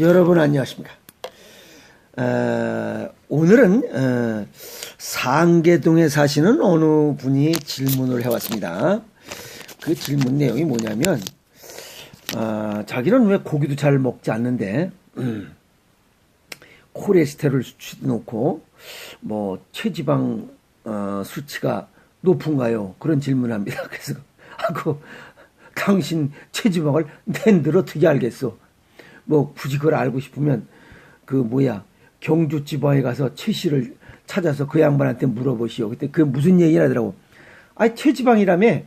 여러분 안녕하십니까? 어, 오늘은 어, 상계동에 사시는 어느 분이 질문을 해왔습니다. 그 질문 내용이 뭐냐면 어, 자기는 왜 고기도 잘 먹지 않는데 음, 콜레스테롤 수치도 놓고 뭐 체지방 어, 수치가 높은가요? 그런 질문합니다. 그래서 하고 당신 체지방을 낸 들 어떻게 알겠어? 뭐 굳이 그걸 알고 싶으면 그 뭐야 경주 지방에 가서 최 씨를 찾아서 그 양반한테 물어보시오. 그때 그 무슨 얘기를 하더라고. 아니 체지방이라며.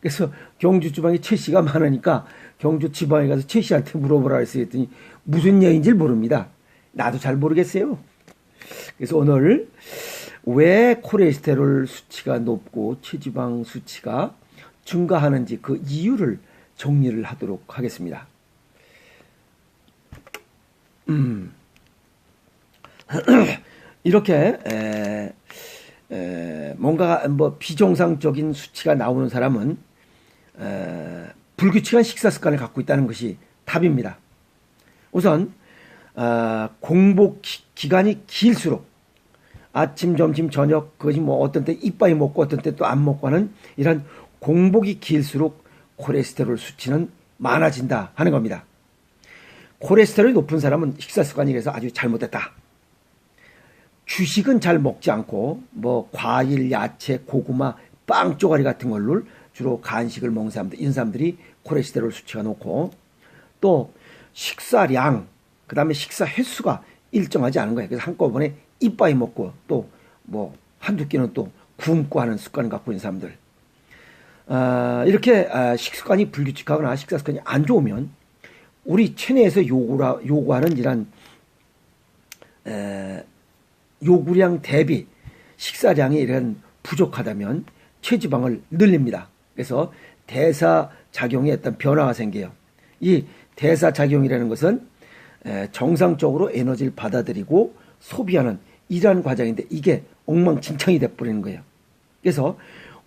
그래서 경주 지방에 최 씨가 많으니까 경주 지방에 가서 최 씨한테 물어보라 했더니 무슨 얘기인지 모릅니다. 나도 잘 모르겠어요. 그래서 오늘 왜 콜레스테롤 수치가 높고 체지방 수치가 증가하는지 그 이유를 정리를 하도록 하겠습니다. 음. 이렇게 에, 에, 뭔가 뭐 비정상적인 수치가 나오는 사람은 에, 불규칙한 식사 습관을 갖고 있다는 것이 답입니다. 우선 어, 공복 기, 간이 길수록 아침, 점심, 저녁 그것이 뭐 어떤 때 이빠이 먹고 어떤 때 또 안 먹고 하는 이런 공복이 길수록 콜레스테롤 수치는 많아진다 하는 겁니다. 콜레스테롤이 높은 사람은 식사 습관이 그래서 아주 잘못됐다. 주식은 잘 먹지 않고 뭐 과일, 야채, 고구마, 빵 쪼가리 같은 걸로 주로 간식을 먹는 사람들, 이런 사람들이 콜레스테롤 수치가 높고 또 식사량, 그 다음에 식사 횟수가 일정하지 않은 거예요. 그래서 한꺼번에 이빠이 먹고 또 뭐 한두 끼는 또 굶고 하는 습관을 갖고 있는 사람들. 아, 이렇게 아, 식습관이 불규칙하거나 식사 습관이 안 좋으면 우리 체내에서 요구라, 요구하는 이런 에, 요구량 대비 식사량이 이런 부족하다면 체지방을 늘립니다. 그래서 대사 작용에 어떤 변화가 생겨요. 이 대사 작용이라는 것은 정상적으로 에너지를 받아들이고 소비하는 이러한 과정인데 이게 엉망진창이 돼버리는 거예요. 그래서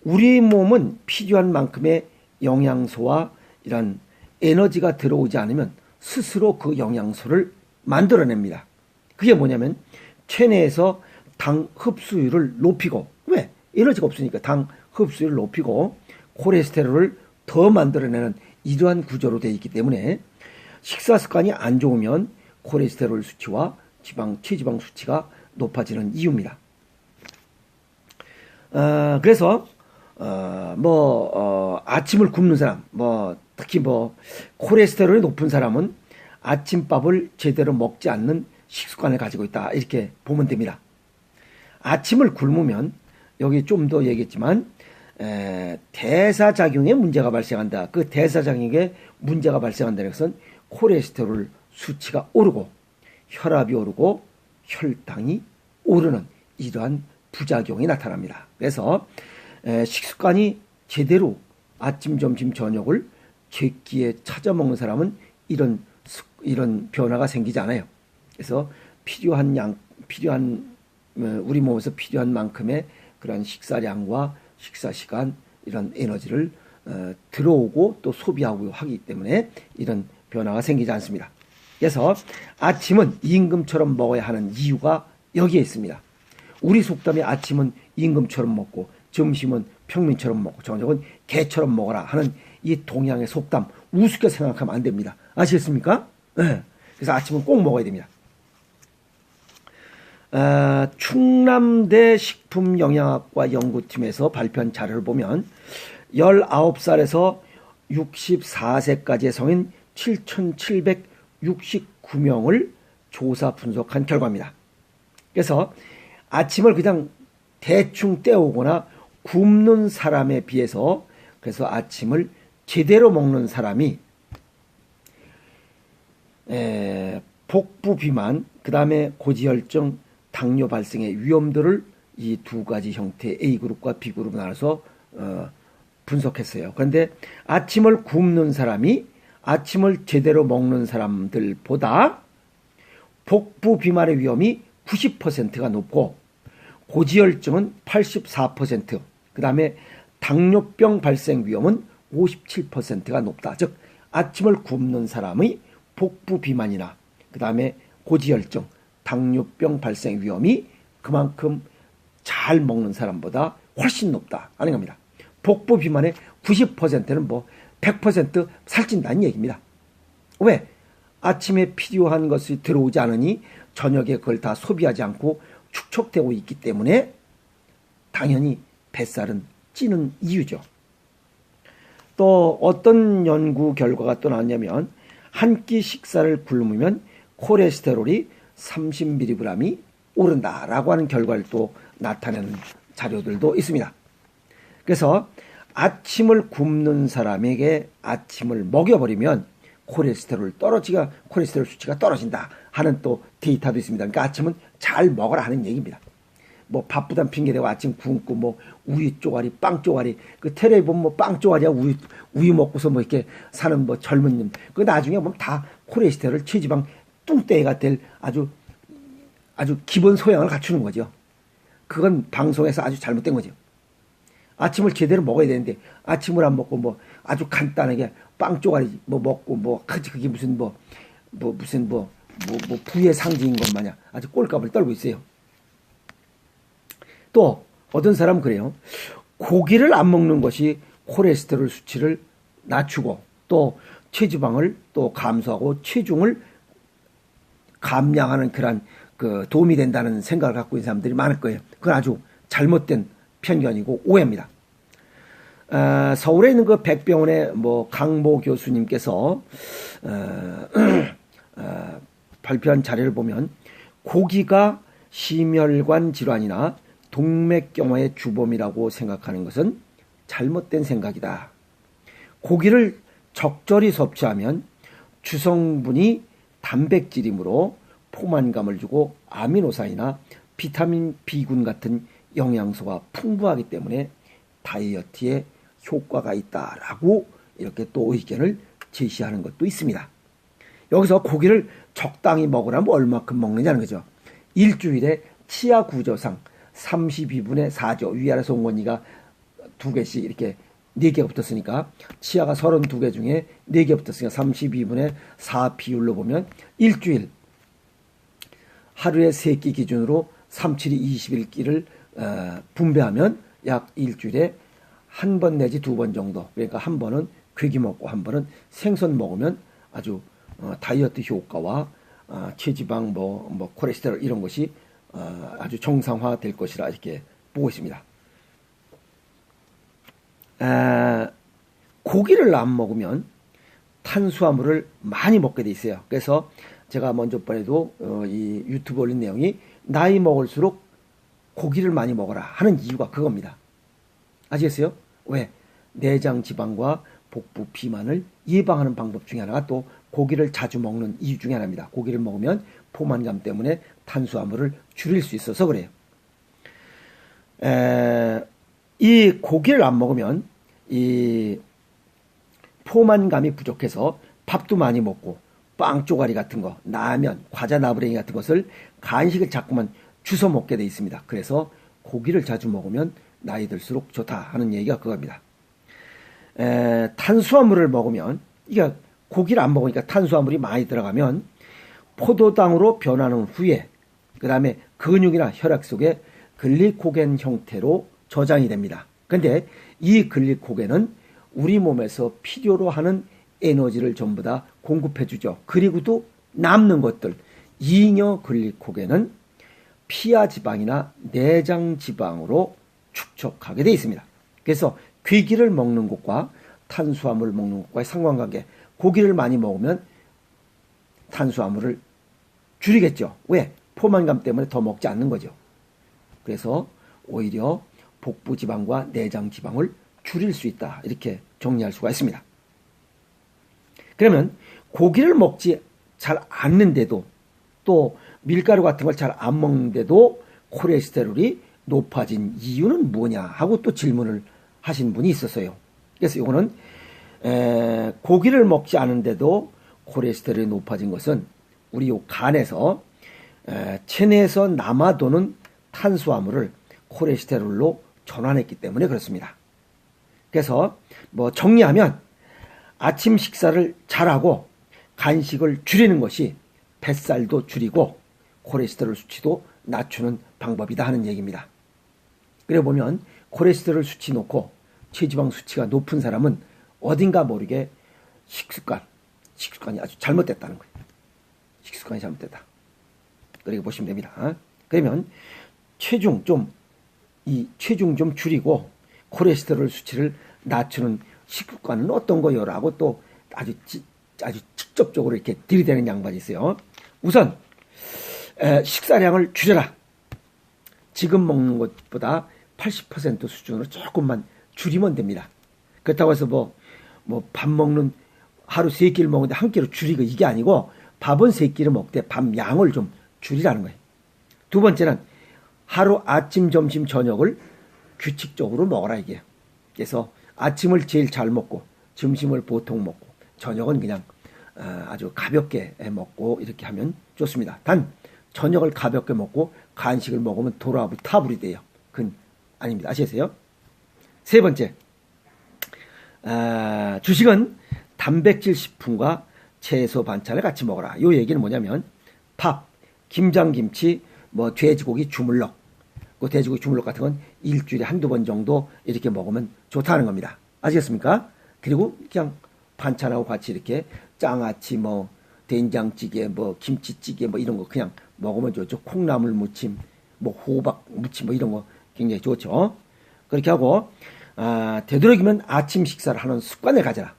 우리 몸은 필요한 만큼의 영양소와 이런 에너지가 들어오지 않으면 스스로 그 영양소를 만들어냅니다. 그게 뭐냐면 체내에서 당 흡수율을 높이고 왜? 에너지가 없으니까 당 흡수율을 높이고 콜레스테롤을 더 만들어내는 이러한 구조로 되어 있기 때문에 식사 습관이 안 좋으면 콜레스테롤 수치와 지방, 체지방 수치가 높아지는 이유입니다. 어, 그래서 어, 뭐 어, 아침을 굶는 사람, 뭐 특히 뭐 콜레스테롤이 높은 사람은 아침밥을 제대로 먹지 않는 식습관을 가지고 있다 이렇게 보면 됩니다. 아침을 굶으면 여기 좀 더 얘기했지만 에, 대사작용에 문제가 발생한다. 그 대사작용에 문제가 발생한다는 것은 콜레스테롤 수치가 오르고 혈압이 오르고 혈당이 오르는 이러한 부작용이 나타납니다. 그래서 에, 식습관이 제대로 아침, 점심, 저녁을 제끼에 찾아 먹는 사람은 이런 이런 변화가 생기지 않아요. 그래서 필요한 양 필요한 어, 우리 몸에서 필요한 만큼의 그런 식사량과 식사 시간 이런 에너지를 어, 들어오고 또 소비하고 하기 때문에 이런 변화가 생기지 않습니다. 그래서 아침은 임금처럼 먹어야 하는 이유가 여기에 있습니다. 우리 속담에 아침은 임금처럼 먹고 점심은 평민처럼 먹고 저녁은 개처럼 먹어라 하는 이 동양의 속담 우습게 생각하면 안 됩니다. 아시겠습니까? 네. 그래서 아침은 꼭 먹어야 됩니다. 어, 충남대 식품영양학과 연구팀에서 발표한 자료를 보면 19살에서 64세까지의 성인 7,769명을 조사 분석한 결과입니다. 그래서 아침을 그냥 대충 때우거나 굶는 사람에 비해서 그래서 아침을 제대로 먹는 사람이 에, 복부 비만, 그 다음에 고지혈증, 당뇨 발생의 위험들을 이 두 가지 형태 A그룹과 B그룹 나눠서 어, 분석했어요. 그런데 아침을 굶는 사람이 아침을 제대로 먹는 사람들보다 복부 비만의 위험이 90%가 높고 고지혈증은 84%, 그 다음에 당뇨병 발생 위험은 57%가 높다. 즉 아침을 굶는 사람의 복부 비만이나 그그 다음에 고지혈증, 당뇨병 발생 위험이 그만큼 잘 먹는 사람보다 훨씬 높다 하는 겁니다. 복부 비만의 90%는 뭐 100% 살찐다는 얘기입니다. 왜? 아침에 필요한 것이 들어오지 않으니 저녁에 그걸 다 소비하지 않고 축적되고 있기 때문에 당연히 뱃살은 찌는 이유죠. 또 어떤 연구 결과가 또 나왔냐면 한 끼 식사를 굶으면 콜레스테롤이 30mg이 오른다라고 하는 결과를 또 나타내는 자료들도 있습니다. 그래서 아침을 굶는 사람에게 아침을 먹여버리면 콜레스테롤 떨어지가 콜레스테롤 수치가 떨어진다 하는 또 데이터도 있습니다. 그러니까 아침은 잘 먹어라 하는 얘기입니다. 뭐 바쁘단 핑계 대고 아침 굶고 뭐 우유 쪼가리 빵 쪼가리 그 테레비 보면 뭐 빵 쪼가리야 우유 우유 먹고서 뭐 이렇게 사는 뭐 젊은 님 그 나중에 보면 다 콜레스테롤 체지방 뚱땡이가 될 아주 아주 기본 소양을 갖추는 거죠. 그건 방송에서 아주 잘못된 거죠. 아침을 제대로 먹어야 되는데 아침을 안 먹고 뭐 아주 간단하게 빵 쪼가리 뭐 먹고 뭐 그게 무슨 뭐뭐 뭐 무슨 뭐, 뭐, 뭐 부의 상징인 것 마냥 아주 꼴값을 떨고 있어요. 또 어떤 사람은 그래요. 고기를 안 먹는 것이 콜레스테롤 수치를 낮추고 또 체지방을 또 감소하고 체중을 감량하는 그런 그 도움이 된다는 생각을 갖고 있는 사람들이 많을 거예요. 그건 아주 잘못된 편견이고 오해입니다. 어, 서울에 있는 그 백병원의 뭐 강모 교수님께서 어, 어, 발표한 자료를 보면 고기가 심혈관 질환이나 동맥경화의 주범이라고 생각하는 것은 잘못된 생각이다. 고기를 적절히 섭취하면 주성분이 단백질이므로 포만감을 주고 아미노산이나 비타민 B군 같은 영양소가 풍부하기 때문에 다이어트에 효과가 있다라고 이렇게 또 의견을 제시하는 것도 있습니다. 여기서 고기를 적당히 먹으라면 얼마큼 먹느냐는 거죠. 일주일에 치아 구조상 32분의 4조 위아래 송곳니가 두 개씩 이렇게 네 개가 붙었으니까 치아가 32개 중에 네 개 붙었으니까 32분의 4 비율로 보면 일주일 하루에 세 끼 기준으로 3, 7이 21끼를 어, 분배하면 약 일주일에 한 번 내지 두 번 정도 그러니까 한 번은 괴기 먹고 한 번은 생선 먹으면 아주 어, 다이어트 효과와 어, 체지방 뭐, 뭐 콜레스테롤 이런 것이 어, 아주 정상화 될 것이라 이렇게 보고 있습니다. 아, 고기를 안 먹으면 탄수화물을 많이 먹게 돼 있어요. 그래서 제가 먼저 번에도 어, 이 유튜브 올린 내용이 나이 먹을수록 고기를 많이 먹어라 하는 이유가 그겁니다. 아시겠어요? 왜? 내장 지방과 복부 비만을 예방하는 방법 중에 하나가 또 고기를 자주 먹는 이유 중에 하나입니다. 고기를 먹으면 포만감 때문에 탄수화물을 줄일 수 있어서 그래요. 에, 이 고기를 안 먹으면 이 포만감이 부족해서 밥도 많이 먹고 빵 쪼가리 같은 거, 라면, 과자 나부랭이 같은 것을 간식을 자꾸만 주워 먹게 돼 있습니다. 그래서 고기를 자주 먹으면 나이 들수록 좋다 하는 얘기가 그겁니다. 에, 탄수화물을 먹으면 이게 고기를 안 먹으니까 탄수화물이 많이 들어가면 포도당으로 변하는 후에 그 다음에 근육이나 혈액 속에 글리코겐 형태로 저장이 됩니다. 근데 이 글리코겐은 우리 몸에서 필요로 하는 에너지를 전부 다 공급해 주죠. 그리고도 남는 것들 잉여 글리코겐은 피하 지방이나 내장 지방으로 축적하게 되어 있습니다. 그래서 괴기를 먹는 것과 탄수화물을 먹는 것과의 상관관계 고기를 많이 먹으면 탄수화물을 줄이겠죠. 왜? 포만감 때문에 더 먹지 않는 거죠. 그래서 오히려 복부 지방과 내장 지방을 줄일 수 있다. 이렇게 정리할 수가 있습니다. 그러면 고기를 먹지 잘 않는데도 또 밀가루 같은 걸 잘 안 먹는데도 콜레스테롤이 높아진 이유는 뭐냐 하고 또 질문을 하신 분이 있었어요. 그래서 이거는 에, 고기를 먹지 않은데도 콜레스테롤이 높아진 것은 우리 간에서 에, 체내에서 남아도는 탄수화물을 콜레스테롤로 전환했기 때문에 그렇습니다. 그래서 뭐 정리하면 아침 식사를 잘하고 간식을 줄이는 것이 뱃살도 줄이고 콜레스테롤 수치도 낮추는 방법이다 하는 얘기입니다. 그래 보면 콜레스테롤 수치 놓고 체지방 수치가 높은 사람은 어딘가 모르게 식습관, 식습관이 아주 잘못됐다는 거예요. 식습관이 잘못됐다. 그렇게 보시면 됩니다. 그러면 체중 좀, 이 체중 좀 줄이고 콜레스테롤 수치를 낮추는 식습관은 어떤 거요 라고 또 아주 아주 직접적으로 이렇게 들이대는 양반이 있어요. 우선 에, 식사량을 줄여라. 지금 먹는 것보다 80% 수준으로 조금만 줄이면 됩니다. 그렇다고 해서 뭐, 뭐, 밥 먹는 하루 세 끼를 먹는데 한 끼로 줄이고 이게 아니고 밥은 세 끼를 먹되 밥 양을 좀 줄이라는 거예요. 두 번째는 하루 아침, 점심, 저녁을 규칙적으로 먹어라 이게. 그래서 아침을 제일 잘 먹고 점심을 보통 먹고 저녁은 그냥 어, 아주 가볍게 먹고 이렇게 하면 좋습니다. 단 저녁을 가볍게 먹고 간식을 먹으면 돌아부 타불이 돼요. 그건 아닙니다. 아시겠어요? 세 번째, 아, 주식은 단백질 식품과 채소 반찬을 같이 먹어라. 요 얘기는 뭐냐면 밥, 김장김치, 뭐 돼지고기 주물럭, 그 돼지고기 주물럭 같은 건 일주일에 한두 번 정도 이렇게 먹으면 좋다는 겁니다. 아시겠습니까? 그리고 그냥 반찬하고 같이 이렇게 장아찌 뭐 된장찌개 뭐 김치찌개 뭐 이런 거 그냥 먹으면 좋죠. 콩나물 무침, 뭐 호박 무침 뭐 이런 거 굉장히 좋죠. 그렇게 하고 아, 되도록이면 아침 식사를 하는 습관을 가져라.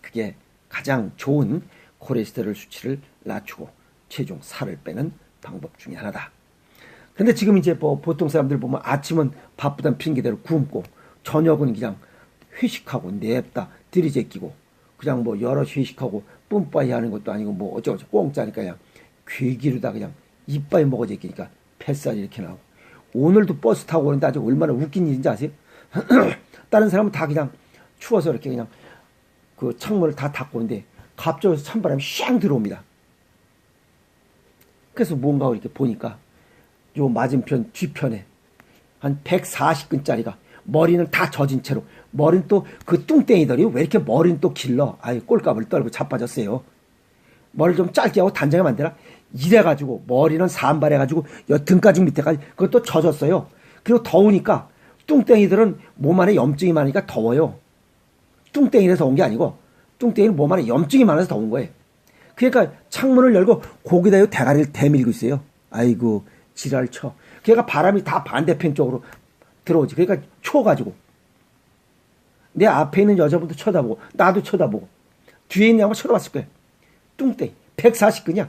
그게 가장 좋은 콜레스테롤 수치를 낮추고 체중 살을 빼는 방법 중에 하나다. 근데 지금 이제 뭐 보통 사람들 보면 아침은 바쁘단 핑계대로 굶고 저녁은 그냥 회식하고 냅다 들이제끼고 그냥 뭐 여러 회식하고 뿜빠이 하는 것도 아니고 뭐 어쩌고저쩌고 공짜니까 그냥 괴기로다 그냥 이빨 먹어 제끼니까 뱃살이 이렇게 나오고 오늘도 버스 타고 오는데 아주 얼마나 웃긴 일인지 아세요? 다른 사람은 다 그냥 추워서 이렇게 그냥 그 창문을 다 닫고 있는데 갑자기 찬바람이 샹 들어옵니다. 그래서 뭔가 이렇게 보니까 요 맞은편 뒤편에 한 140근짜리가 머리는 다 젖은 채로 머리는 또 그 뚱땡이들이 왜 이렇게 머리는 또 길러? 아이 꼴값을 떨고 자빠졌어요. 머리를 좀 짧게 하고 단정히 만들어 이래가지고 머리는 산발해가지고 여튼까지 밑에까지 그것도 젖었어요. 그리고 더우니까 뚱땡이들은 몸 안에 염증이 많으니까 더워요 뚱땡이라서 더운 게 아니고 뚱땡이는 몸 안에 염증이 많아서 더운 거예요 그러니까 창문을 열고 고기다 대가리를 대밀고 있어요 아이고 지랄 쳐 그러니까 바람이 다 반대편 쪽으로 들어오지. 그러니까 추워가지고. 내 앞에 있는 여자분도 쳐다보고, 나도 쳐다보고, 뒤에 있는 양반 쳐다봤을 거예요. 뚱땡. 140근이야.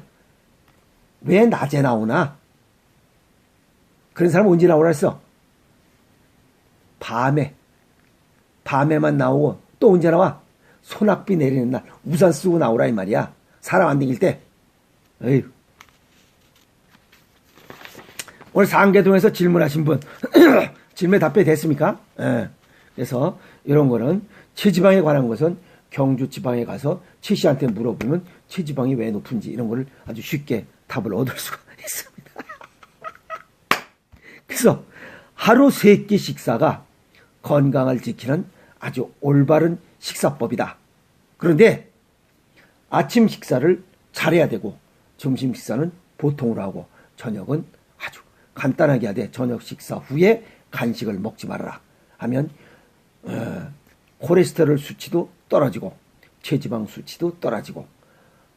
왜 낮에 나오나? 그런 사람 언제 나오라 했어? 밤에. 밤에만 나오고, 또 언제 나와? 소낙비 내리는 날, 우산 쓰고 나오라, 이 말이야. 사람 안 댕길 때. 에휴. 오늘 상계동에서 질문하신 분. 질문에 답변이 됐습니까? 예. 그래서 이런 거는 체지방에 관한 것은 경주 지방에 가서 최 씨한테 물어보면 체지방이 왜 높은지 이런 거를 아주 쉽게 답을 얻을 수가 있습니다. 그래서 하루 세 끼 식사가 건강을 지키는 아주 올바른 식사법이다. 그런데 아침 식사를 잘해야 되고 점심 식사는 보통으로 하고 저녁은 아주 간단하게 해야 돼. 저녁 식사 후에 간식을 먹지 말아라 하면 어, 콜레스테롤 수치도 떨어지고 체지방 수치도 떨어지고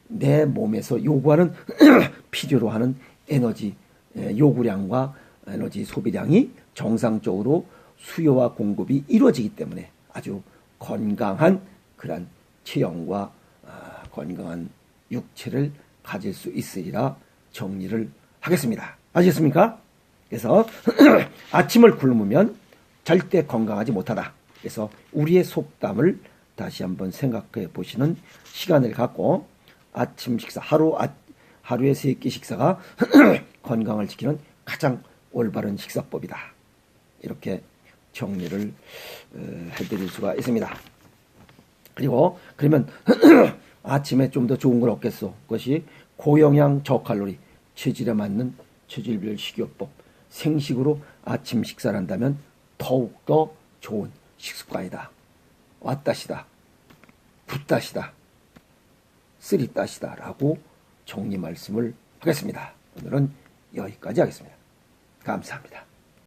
내 몸에서 요구하는 필요로 하는 에너지 요구량과 에너지 소비량이 정상적으로 수요와 공급이 이루어지기 때문에 아주 건강한 그런 체형과 아, 건강한 육체를 가질 수 있으리라 정리를 하겠습니다. 아시겠습니까? 그래서 아침을 굶으면 절대 건강하지 못하다. 그래서 우리의 속담을 다시 한번 생각해 보시는 시간을 갖고 아침 식사 하루 아, 하루에 세 끼 식사가 건강을 지키는 가장 올바른 식사법이다. 이렇게 정리를 어, 해드릴 수가 있습니다. 그리고 그러면 아침에 좀 더 좋은 걸 얻겠소. 그것이 고영양 저칼로리 체질에 맞는 체질별 식이요법 생식으로 아침 식사를 한다면 더욱더 좋은 식습관이다. 왔다시다. 붓다시다. 쓰리다시다. 라고 종리 말씀을 하겠습니다. 오늘은 여기까지 하겠습니다. 감사합니다.